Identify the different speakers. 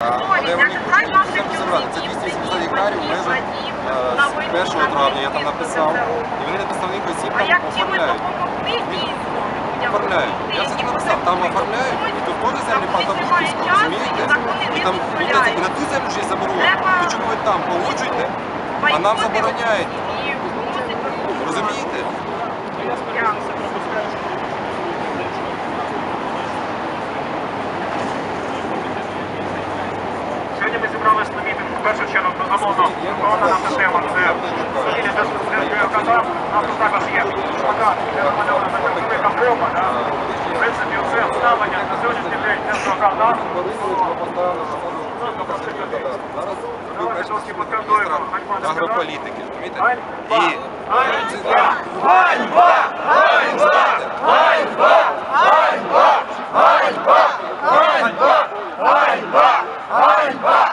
Speaker 1: Але вони забрати. Це 280 гектарів в межах з 1 травня, я там написав. І вони представник осіб там оформляють. Оформляють. Я не написав, там оформляють, і тут теж землі Павловського, розумієте? І там виходить, і на ту землю ж є заборона. То чому ви там погоджуєте, а нам забороняють? Розумієте?
Speaker 2: Сьогодні ми зібралися на мітинг в першу чергу безумовно. Головна наша тема це державного кота. У нас тут також є плакат, де намальована така велика брома. В принципі, це ставлення на сьогоднішній день кота.
Speaker 1: Зараз
Speaker 2: Давайте трошки подконтролюємо. Ганьба не
Speaker 1: агрополітики, розумієте?
Speaker 2: Ганьба!
Speaker 1: І
Speaker 2: Ганьба!
Speaker 1: Ганьба!